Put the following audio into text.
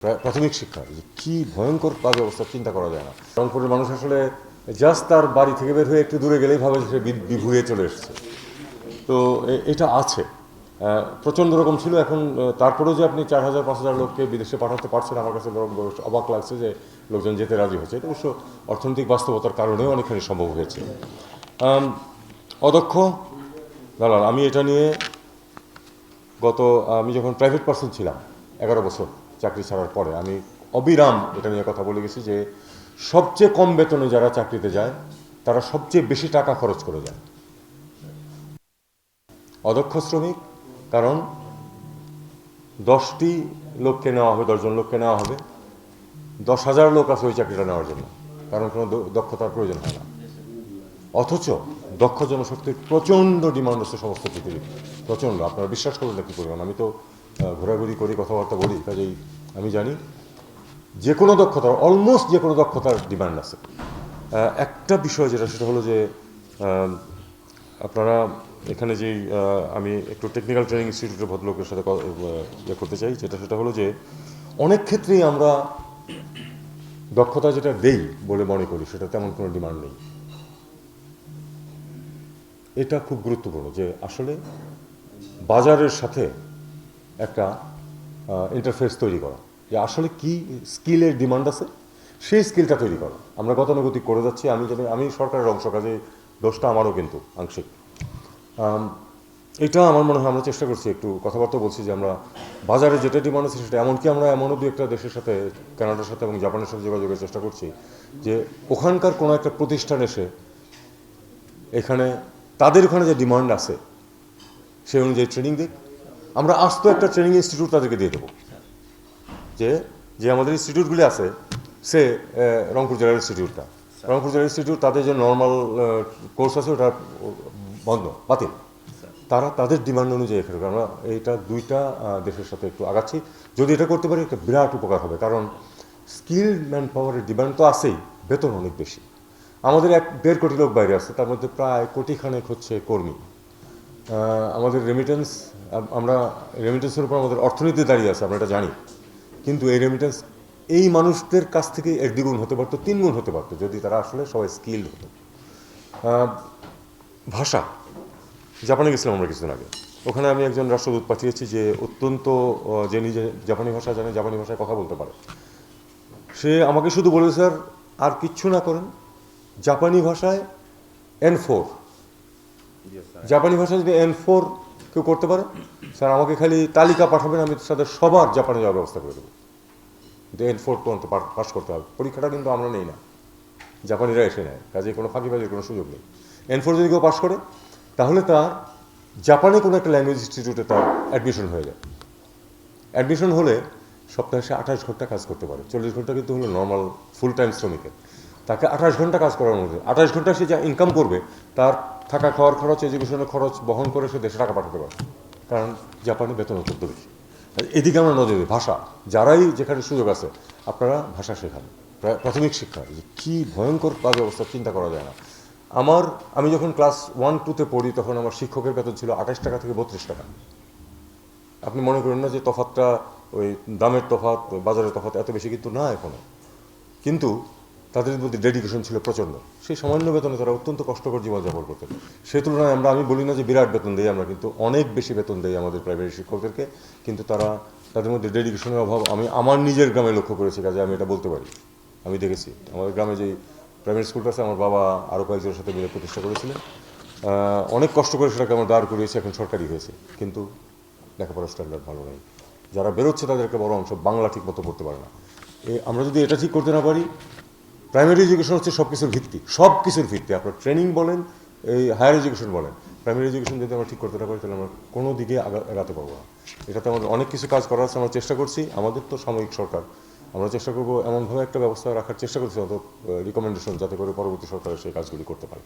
প্রা- প্রাথমিক শিক্ষা, যে কি ভয়ঙ্কর বাজে অবস্থা, চিন্তা করা যায় না। রংপুরের মানুষ আসলে জাস্ট তার বাড়ি থেকে বের হয়ে একটু দূরে গেলেই ভাবে সে বিভুঁয়ে চলে এসেছে। তো এটা আছে। প্রচণ্ড রকম ছিল। এখন তারপরেও যে আপনি চার হাজার, পাঁচ হাজার লোককে বিদেশে পাঠাতে পারছেন, আমার কাছে অবাক লাগছে যে লোকজন যেতে রাজি হয়েছে। এটা অবশ্য অর্থনৈতিক বাস্তবতার কারণেও অনেকখানি সম্ভব হয়েছে। অদক্ষ দালাল, আমি এটা নিয়ে গত, আমি যখন প্রাইভেট পার্সন ছিলাম, এগারো বছর চাকরি ছাড়ার পরে। আমি অবিরাম এটা নিয়ে কথা বলে গেছি যে, সবচেয়ে কম বেতনে যারা চাকরিতে যায়, তারা সবচেয়ে বেশি টাকা খরচ করে যায়। অদক্ষ শ্রমিক, কারণ দশটি লোককে নেওয়া হবে, দশজন লোককে নেওয়া হবে। দশ হাজার লোক আছে ওই চাকরিটা নেওয়ার জন্য, কারণ কোনো দক্ষতার প্রয়োজন হয় না। অথচ দক্ষ জনশক্তির প্রচণ্ড ডিমান্ড আছে সমস্ত পৃথিবীতে। প্রচণ্ড, আপনারা বিশ্বাস করুন না কি পরিমাণ আমি তো ঘোরাঘুরি করি, কথাবার্তা বলি, কাজেই আমি জানি যে কোনো দক্ষতার অলমোস্ট যে কোনো দক্ষতার ডিমান্ড আছে। একটা বিষয় যেটা, সেটা হলো যে আপনারা এখানে যেই আমি একটু টেকনিক্যাল ট্রেনিং ইনস্টিটিউটের ভদ্রলোকের সাথে ইয়ে করতে চাই যেটা সেটা হলো যে, অনেক ক্ষেত্রেই আমরা দক্ষতা যেটা দেই বলে মনে করি, সেটা তেমন কোনো ডিমান্ড নেই। এটা খুব গুরুত্বপূর্ণ যে, আসলে বাজারের সাথে একটা ইন্টারফেস তৈরি করা। যে আসলে কি স্কিলের ডিমান্ড আছে, সেই স্কিলটা তৈরি করা। আমরা গতানুগতিক করে যাচ্ছি, আমি জানি আমি সরকারের অংশ কাজে দোষটা আমারও কিন্তু আংশিক। এটা আমার মনে হয় আমরা চেষ্টা করছি, একটু কথাবার্তা বলছি যে আমরা বাজারে যেটা ডিমান্ড আছে সেটা, এমনকি আমরা এমনও দু একটা দেশের সাথে, কানাডার সাথে এবং জাপানের সাথে যোগাযোগের চেষ্টা করছি যে ওখানকার কোনো একটা প্রতিষ্ঠান এসে, এখানে তাদের ওখানে যে ডিমান্ড আছে সেই অনুযায়ী ট্রেনিং দিক। আমরা আস্ত একটা ট্রেনিং ইনস্টিটিউট তাদেরকে দিয়ে দেবো। যে যে আমাদের ইনস্টিটিউটগুলি আছে সে রংপুর জেলার ইনস্টিটিউটটা রংপুর জেলার ইনস্টিটিউট তাদের যে নর্মাল কোর্স আছে ওটা বন্ধ বাতিল। তারা তাদের ডিমান্ড অনুযায়ী এখানে আমরা এইটা দুইটা দেশের সাথে একটু আগাচ্ছি। যদি এটা করতে পারি একটা বিরাট উপকার হবে। কারণ স্কিল ম্যান পাওয়ারের ডিমান্ড তো আছেই বেতন অনেক বেশি। আমাদের এক দেড় কোটি লোক বাইরে আছে তার মধ্যে প্রায় কোটি খানেক হচ্ছে কর্মী। আমাদের রেমিটেন্স আমরা রেমিটেন্সের উপর আমাদের অর্থনীতি দাঁড়িয়ে আছে, আমরা এটা জানি। কিন্তু এই রেমিটেন্স এই মানুষদের কাছ থেকে এক দ্বিগুণ হতে পারতো, তিনগুণ হতে পারতো, যদি তারা আসলে সবাই স্কিল হতো। ভাষা। জাপানে গেছিলাম আমরা কিছুদিন আগে। ওখানে আমি একজন রাষ্ট্রদূত পাঠিয়েছি যে অত্যন্ত যে নিজে জাপানি ভাষা জানে, জাপানি ভাষায় কথা বলতে পারে। সে আমাকে শুধু বলে স্যার, আর কিচ্ছু না করেন। জাপানি ভাষায় এন ফোর জাপানি ভাষায় যদি এন ফোর কেউ করতে পারে, স্যার, আমাকে খালি তালিকা পাঠাবেন, আমি তাদের সবার জাপানে যাওয়ার ব্যবস্থা করে দেবো। কিন্তু এন ফোর পর্যন্ত পাস করতে হবে। পরীক্ষাটা কিন্তু আমরা নেই না। জাপানিরা এসে নেয়। কাজে কোনো ফাঁকিবাজির কোনো সুযোগ নেই। এন ফোর যদি কেউ পাস করে, তাহলে তার জাপানে কোনো একটা ল্যাঙ্গুয়েজ ইনস্টিটিউটে তার অ্যাডমিশন হয়ে যায়। অ্যাডমিশন হলে সপ্তাহে সে আঠাশ ঘণ্টা কাজ করতে পারে। চল্লিশ ঘণ্টা কিন্তু হলো নর্মাল ফুল টাইম শ্রমিকের। তাকে আঠাশ ঘণ্টা কাজ করার মধ্যে। আঠাশ ঘণ্টা সে যা ইনকাম করবে, তার থাকা খাওয়ার খরচ এডুকেশনের খরচ বহন করে সে দেশে টাকা পাঠাতে পারে কারণ জাপানে বেতন অত্যন্ত বেশি। এদিকে আমরা নজর দিই ভাষা। যারাই যেখানে সুযোগ আছে, আপনারা ভাষা শেখান। প্রা- প্রাথমিক শিক্ষা, যে কী ভয়ঙ্কর বাজে অবস্থা, চিন্তা করা যায় না। আমার, আমি যখন ক্লাস ওয়ান টুতে পড়ি, তখন আমার শিক্ষকের বেতন ছিল আঠাশ টাকা থেকে বত্রিশ টাকা। আপনি মনে করেন না যে তফাতটা ওই দামের তফাত, বাজারের তফাত এত বেশি কিন্তু না এখনও কিন্তু তাদের মধ্যে ডেডিকেশন ছিল প্রচণ্ড। সেই সামান্য বেতনে তারা অত্যন্ত কষ্টকর জীবনযাপন করতেন। সেই তুলনায় আমরা আমি বলি না যে বিরাট বেতন দিই আমরা, কিন্তু অনেক বেশি বেতন দিই আমাদের প্রাইমারি শিক্ষকদেরকে। কিন্তু তারা তাদের মধ্যে ডেডিকেশনের অভাব আমি আমার নিজের গ্রামে লক্ষ্য করেছি কাজে, আমি এটা বলতে পারি। আমি দেখেছি। আমাদের গ্রামে যে প্রাইমারি স্কুলটা আছে, আমার বাবা আরও কয়েকজনের সাথে মিলে প্রতিষ্ঠা করেছিলেন। অনেক কষ্ট করে সেটাকে আমরা দাঁড় করিয়েছে, এখন সরকারি হয়েছে। কিন্তু লেখাপড়ার স্ট্যান্ডার্ড ভালো নেই। যারা বেরোচ্ছে তাদেরকে বড় অংশ বাংলা ঠিক মতো পড়তে পারে না। আমরা যদি এটা ঠিক করতে না পারি প্রাইমারি এডুকেশন হচ্ছে সব কিছুর ভিত্তি সব কিছুর ভিত্তি। আপনার ট্রেনিং বলেন, এই হায়ার এডুকেশন বলেন। প্রাইমারি এডুকেশন যদি আমরা ঠিক করতে না পারি, তাহলে আমরা কোনো দিকে এগাতে পারব না। এটাতে আমাদের অনেক কিছু কাজ করার আছে, আমরা চেষ্টা করছি। আমাদের তো সাময়িক সরকার। আমরা চেষ্টা করব এমনভাবে একটা ব্যবস্থা রাখার চেষ্টা করছি অত রিকমেন্ডেশন যাতে করে পরবর্তী সরকারের সেই কাজগুলি করতে পারে।